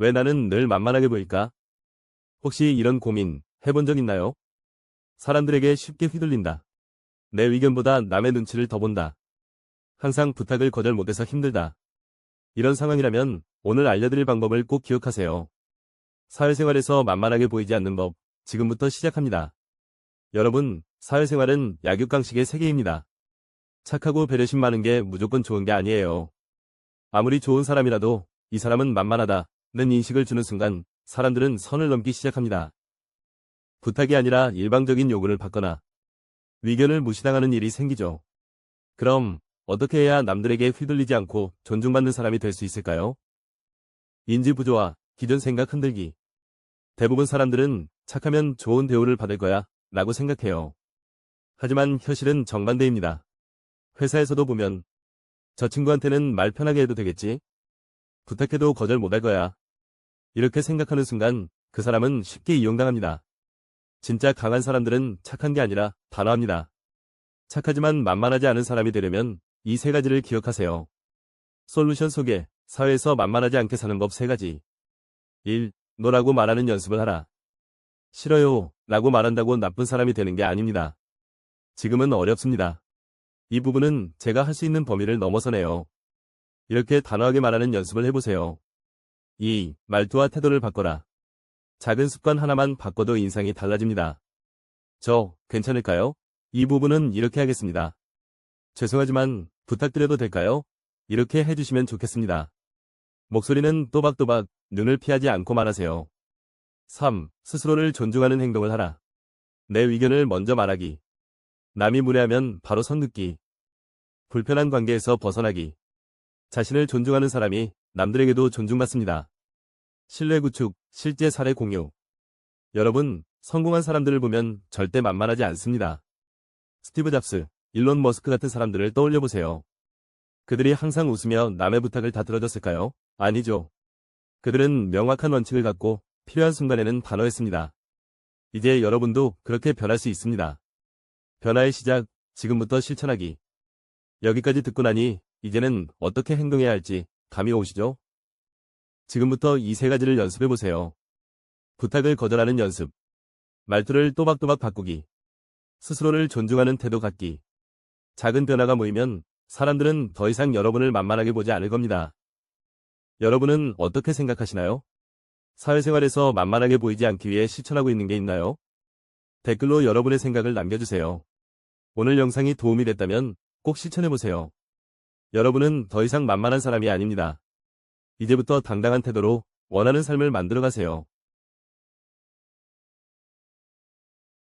왜 나는 늘 만만하게 보일까? 혹시 이런 고민 해본 적 있나요? 사람들에게 쉽게 휘둘린다. 내 의견보다 남의 눈치를 더 본다. 항상 부탁을 거절 못해서 힘들다. 이런 상황이라면 오늘 알려드릴 방법을 꼭 기억하세요. 사회생활에서 만만하게 보이지 않는 법, 지금부터 시작합니다. 여러분, 사회생활은 약육강식의 세계입니다. 착하고 배려심 많은 게 무조건 좋은 게 아니에요. 아무리 좋은 사람이라도 이 사람은 만만하다 는 인식을 주는 순간 사람들은 선을 넘기 시작합니다. 부탁이 아니라 일방적인 요구를 받거나 위견을 무시당하는 일이 생기죠. 그럼 어떻게 해야 남들에게 휘둘리지 않고 존중받는 사람이 될 수 있을까요? 인지 부조화, 기존 생각 흔들기. 대부분 사람들은 착하면 좋은 대우를 받을 거야 라고 생각해요. 하지만 현실은 정반대입니다. 회사에서도 보면 저 친구한테는 말 편하게 해도 되겠지? 부탁해도 거절 못할 거야. 이렇게 생각하는 순간 그 사람은 쉽게 이용당합니다. 진짜 강한 사람들은 착한 게 아니라 단호합니다. 착하지만 만만하지 않은 사람이 되려면 이 세 가지를 기억하세요. 솔루션 소개, 사회에서 만만하지 않게 사는 법 세 가지. 1. 노라고 말하는 연습을 하라. 싫어요, 라고 말한다고 나쁜 사람이 되는 게 아닙니다. 지금은 어렵습니다. 이 부분은 제가 할 수 있는 범위를 넘어서네요. 이렇게 단호하게 말하는 연습을 해보세요. 2. 말투와 태도를 바꿔라. 작은 습관 하나만 바꿔도 인상이 달라집니다. 저, 괜찮을까요? 이 부분은 이렇게 하겠습니다. 죄송하지만 부탁드려도 될까요? 이렇게 해주시면 좋겠습니다. 목소리는 또박또박 눈을 피하지 않고 말하세요. 3. 스스로를 존중하는 행동을 하라. 내 의견을 먼저 말하기. 남이 무례하면 바로 선 긋기. 불편한 관계에서 벗어나기. 자신을 존중하는 사람이 남들에게도 존중받습니다. 신뢰 구축, 실제 사례 공유. 여러분, 성공한 사람들을 보면 절대 만만하지 않습니다. 스티브 잡스, 일론 머스크 같은 사람들을 떠올려 보세요. 그들이 항상 웃으며 남의 부탁을 다 들어줬을까요? 아니죠. 그들은 명확한 원칙을 갖고 필요한 순간에는 단호했습니다. 이제 여러분도 그렇게 변할 수 있습니다. 변화의 시작, 지금부터 실천하기. 여기까지 듣고 나니 이제는 어떻게 행동해야 할지 감이 오시죠? 지금부터 이 세 가지를 연습해 보세요. 부탁을 거절하는 연습. 말투를 또박또박 바꾸기. 스스로를 존중하는 태도 갖기. 작은 변화가 모이면 사람들은 더 이상 여러분을 만만하게 보지 않을 겁니다. 여러분은 어떻게 생각하시나요? 사회생활에서 만만하게 보이지 않기 위해 실천하고 있는 게 있나요? 댓글로 여러분의 생각을 남겨주세요. 오늘 영상이 도움이 됐다면 꼭 실천해보세요. 여러분은 더 이상 만만한 사람이 아닙니다. 이제부터 당당한 태도로 원하는 삶을 만들어 가세요.